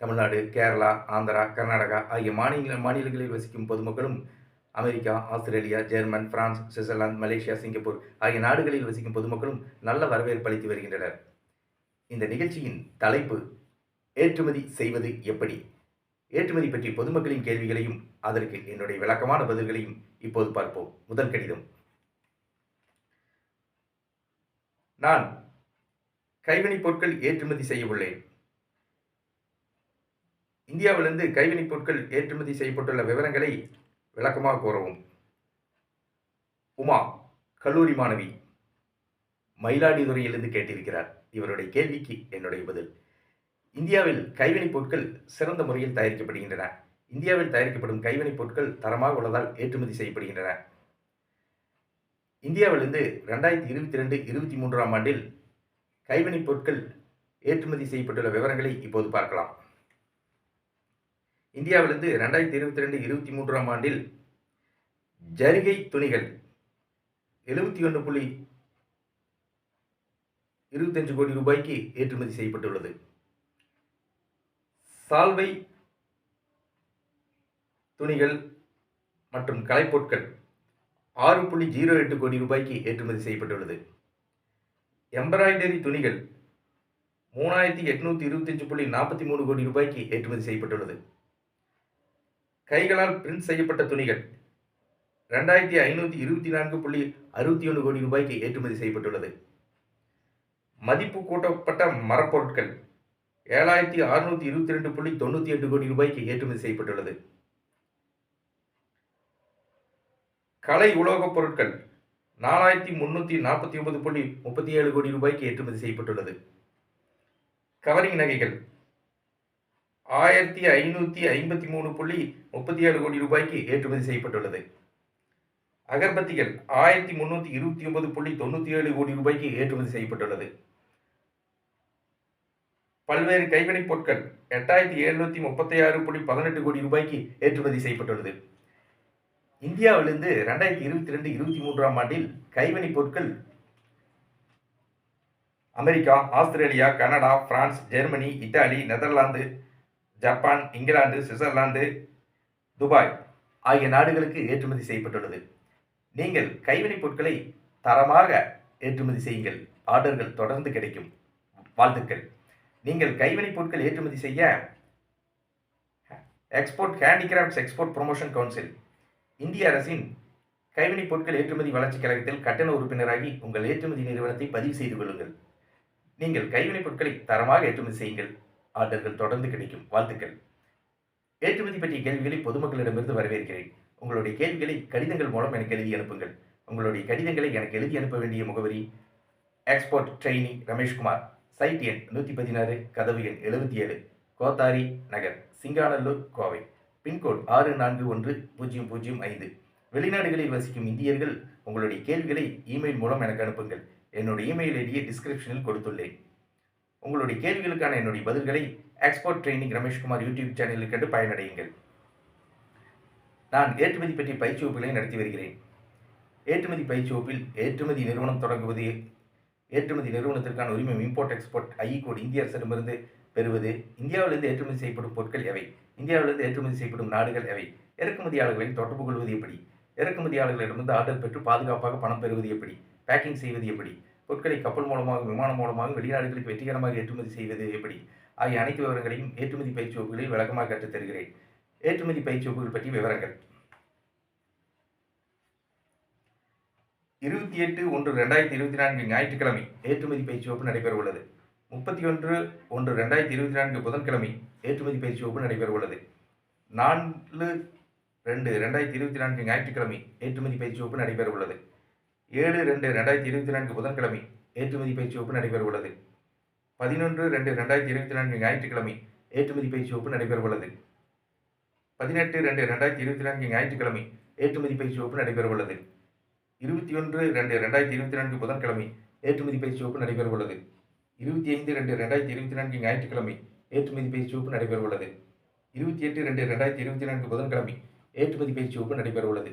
தமிழ்நாடு கேரளா ஆந்திரா கர்நாடகா ஆகிய மாநில மாநிலங்களில் வசிக்கும் பொதுமக்களும் America Australia German France Switzerland Malaysia Singapore ஆகிய நாடுகளில் வசிக்கும் பொதுமக்களும் நல்ல வரவேற்பு அளித்து வருகின்றனர். இந்த நிகழ்ச்சியின் தலைப்பு ஏற்றுமதி செய்வது எப்படி? ஏற்றுமதி பற்றி பொதுமக்களின் கேள்விகளையும் அதற்கு என்னுடைய விளக்கமான பதில்களையும் இப்போது பார்ப்போம். முதல் கடிதம். நான் கைவினைப் பொருட்கள் ஏற்றுமதி செய்ய உள்ளேன். இந்தியாவிலிருந்து கைவினைப் பொருட்கள் ஏற்றுமதி செய்யப்பட்டுள்ள விவரங்களை விளக்கமாக கூறவும். உமா கல்லூரி மாணவி மயிலாடுதுறையிலிருந்து கேட்டிருக்கிறார். இவருடைய கேள்விக்கு என்னுடைய பதில். இந்தியாவில் கைவினைப் பொருட்கள் சிறந்த முறையில் தயாரிக்கப்படுகின்றன. இந்தியாவில் தயாரிக்கப்படும் கைவினைப் பொருட்கள் தரமாக உள்ளதால் ஏற்றுமதி செய்யப்படுகின்றன. இந்தியாவிலிருந்து ரெண்டாயிரத்தி இருபத்தி ரெண்டு இருபத்தி மூன்றாம் ஆண்டில் கைவினைப் பொருட்கள் ஏற்றுமதி செய்யப்பட்டுள்ள விவரங்களை இப்போது பார்க்கலாம். இந்தியாவிலிருந்து ரெண்டாயிரத்தி இருபத்தி ரெண்டு இருபத்தி மூன்றாம் ஆண்டில் ஜரிகை துணிகள் எழுபத்தி ஒன்று புள்ளி இருபத்தஞ்சு கோடி ரூபாய்க்கு ஏற்றுமதி செய்யப்பட்டுள்ளது. சால்வை துணிகள் மற்றும் கலைப்பொருட்கள் ஆறு புள்ளி ஜீரோ எட்டு கோடி ரூபாய்க்கு ஏற்றுமதி செய்யப்பட்டுள்ளது. எம்ப்ராய்டரி துணிகள் மூணாயிரத்தி எட்நூற்றி இருபத்தஞ்சு புள்ளி நாற்பத்தி மூணு கோடி ரூபாய்க்கு ஏற்றுமதி செய்யப்பட்டுள்ளது. கைகளால் பிரிண்ட் செய்யப்பட்ட துணிகள். ரெண்டாயிரத்தி ஐநூற்றி இருபத்தி நான்கு புள்ளி அறுபத்தி ஒன்று கோடி ரூபாய்க்கு ஏற்றுமதி செய்யப்பட்டுள்ளது. மதிப்பு கூட்டப்பட்ட மரப்பொருட்கள் ஏழாயிரத்தி அறுநூற்றி இருபத்தி ரெண்டு புள்ளி தொண்ணூற்றி எட்டு கோடி ரூபாய்க்கு ஏற்றுமதி செய்யப்பட்டுள்ளது. கலை உலோகப் பொருட்கள் நாலாயிரத்தி முன்னூற்றி நாற்பத்தி ஒன்பது புள்ளி முப்பத்தி ஏழு கோடி ரூபாய்க்கு ஏற்றுமதி செய்யப்பட்டுள்ளது. கவரிங் நகைகள் ஆயிரத்தி ஐநூற்றி ஐம்பத்தி மூணு புள்ளி முப்பத்தி ஏழு கோடி ரூபாய்க்கு ஏற்றுமதி செய்யப்பட்டுள்ளது. அகர்பத்திகள் ஆயிரத்தி முன்னூற்றி இருபத்தி ஒன்பது புள்ளி தொண்ணூற்றி ஏழு கோடி ரூபாய்க்கு ஏற்றுமதி செய்யப்பட்டுள்ளது. பல்வேறு கைவினைப் பொருட்கள் எட்டாயிரத்தி எழுநூற்றி முப்பத்தி ஆறு புள்ளி பதினெட்டு கோடி ரூபாய்க்கு ஏற்றுமதி செய்யப்பட்டுள்ளது. இந்தியாவிலிருந்து ரெண்டாயிரத்தி இருபத்தி ரெண்டு இருபத்தி மூன்றாம் ஆண்டில் கைவினைப் பொருட்கள் America Australia Canada France Germany Italy Netherlands Japan England Switzerland Dubai ஆகிய நாடுகளுக்கு ஏற்றுமதி செய்யப்பட்டுள்ளது. நீங்கள் கைவினைப் பொருட்களை தரமாக ஏற்றுமதி செய்யுங்கள். ஆர்டர்கள் தொடர்ந்து கிடைக்கும். வாழ்த்துக்கள். நீங்கள் கைவினைப் பொருட்கள் ஏற்றுமதி செய்ய export handicrafts export promotion council இந்திய அரசின் கைவினைப் பொருட்கள் ஏற்றுமதி வளர்ச்சிக் கழகத்தில் கட்டண உறுப்பினராகி உங்கள் ஏற்றுமதி நிறுவனத்தை பதிவு செய்து கொள்ளுங்கள். நீங்கள் கைவினைப் பொருட்களை தரமாக ஏற்றுமதி செய்யுங்கள். ஆர்டர்கள் தொடர்ந்து கிடைக்கும். வாழ்த்துக்கள். ஏற்றுமதி பற்றிய கேள்விகளை பொதுமக்களிடமிருந்து வரவேற்கிறேன். உங்களுடைய கேள்விகளை கடிதங்கள் மூலம் எனக்கு எழுதி அனுப்புங்கள். உங்களுடைய கடிதங்களை எனக்கு எழுதி அனுப்ப வேண்டிய முகவரி எக்ஸ்போர்ட் ட்ரெயினி ரமேஷ்குமார் சைட் எண் நூற்றி பதினாறு கதவு எண் எழுபத்தி ஏழு கோத்தாரி நகர் சிங்கானல்லூர் கோவை. பின்கோட் ஆறு நான்கு ஒன்று பூஜ்ஜியம் பூஜ்ஜியம் ஐந்து. வெளிநாடுகளில் வசிக்கும் இந்தியர்கள் உங்களுடைய கேள்விகளை இமெயில் மூலம் எனக்கு அனுப்புங்கள். என்னுடைய இமெயில் ஐடியை டிஸ்கிரிப்ஷனில் கொடுத்துள்ளேன். உங்களுடைய கேள்விகளுக்கான என்னுடைய பதில்களை எக்ஸ்போர்ட் ட்ரைனிங் ரமேஷ்குமார் யூடியூப் சேனலில் கண்டு பயனடையுங்கள். நான் ஏற்றுமதி பற்றி பயிற்சி வகுப்புகளை நடத்தி வருகிறேன். ஏற்றுமதி பயிற்சி வகுப்பில் ஏற்றுமதி நிறுவனம் தொடங்குவது ஏற்றுமதி நிறுவனத்திற்கான உரிமை இம்போர்ட் எக்ஸ்போர்ட் ஐ கோட் இந்திய அரசிடமிருந்து பெறுவது இந்தியாவிலிருந்து ஏற்றுமதி செய்யப்படும் பொருட்கள் எவை இந்தியாவிலிருந்து ஏற்றுமதி செய்யப்படும் நாடுகள் எவை இறக்குமதியாளர்களை தொடர்பு கொள்வது எப்படி இறக்குமதியாளர்களிடமிருந்து ஆர்டர் பெற்று பாதுகாப்பாக பணம் பெறுவது எப்படி பேக்கிங் செய்வது எப்படி பொருட்களை கப்பல் மூலமாக விமானம் மூலமாக வெளிநாடுகளுக்கு வெற்றிகரமாக ஏற்றுமதி செய்வது எப்படி? ஆகிய அனைத்து விவரங்களையும் ஏற்றுமதி பயிற்சி வகுப்புகளில் விளக்கமாக கற்றுத் தருகிறேன். ஏற்றுமதி பயிற்சி வகுப்புகள் பற்றி விவரங்கள். இருபத்தி எட்டு ஒன்று ரெண்டாயிரத்தி இருபத்தி நான்கு ஞாயிற்றுக்கிழமை ஏற்றுமதி பயிற்சி வகுப்பு நடைபெற உள்ளது. முப்பத்தி ஒன்று ஒன்று ரெண்டாயிரத்தி இருபத்தி நான்கு புதன்கிழமை ஏற்றுமதி பயிற்சி வகுப்பு நடைபெற உள்ளது. நான்கு ரெண்டு ரெண்டாயிரத்தி இருபத்தி நான்கு ஞாயிற்றுக்கிழமை ஏற்றுமதி பயிற்சி வகுப்பு நடைபெற உள்ளது. ஏழு ரெண்டு ரெண்டாயிரத்தி இருபத்தி நான்கு புதன்கிழமை ஏற்றுமதி பயிற்சி வகுப்பு நடைபெற உள்ளது பதினொன்று ரெண்டு ரெண்டாயிரத்தி இருபத்தி நான்கு ஞாயிற்றுக்கிழமை ஏற்றுமதி பயிற்சி வகுப்பு நடைபெற உள்ளது பதினெட்டு ரெண்டு ரெண்டாயிரத்தி இருபத்தி நான்கு ஞாயிற்றுக்கிழமை ஏற்றுமதி பயிற்சி வகுப்பு நடைபெறவுள்ளது. இருபத்தி ஒன்று ரெண்டு ரெண்டாயிரத்தி இருபத்தி நான்கு புதன்கிழமை ஏற்றுமதி பயிற்சி வகுப்பு நடைபெறவுள்ளது. இருபத்தி ஐந்து ரெண்டு ரெண்டாயிரத்தி இருபத்தி நான்கு ஞாயிற்றுக்கிழமை ஏற்றுமதி பயிற்சி வகுப்பு நடைபெறவுள்ளது. இருபத்தி எட்டு ரெண்டு ரெண்டாயிரத்தி இருபத்தி நான்கு புதன்கிழமை ஏற்றுமதி பயிற்சி வகுப்பு நடைபெறவுள்ளது.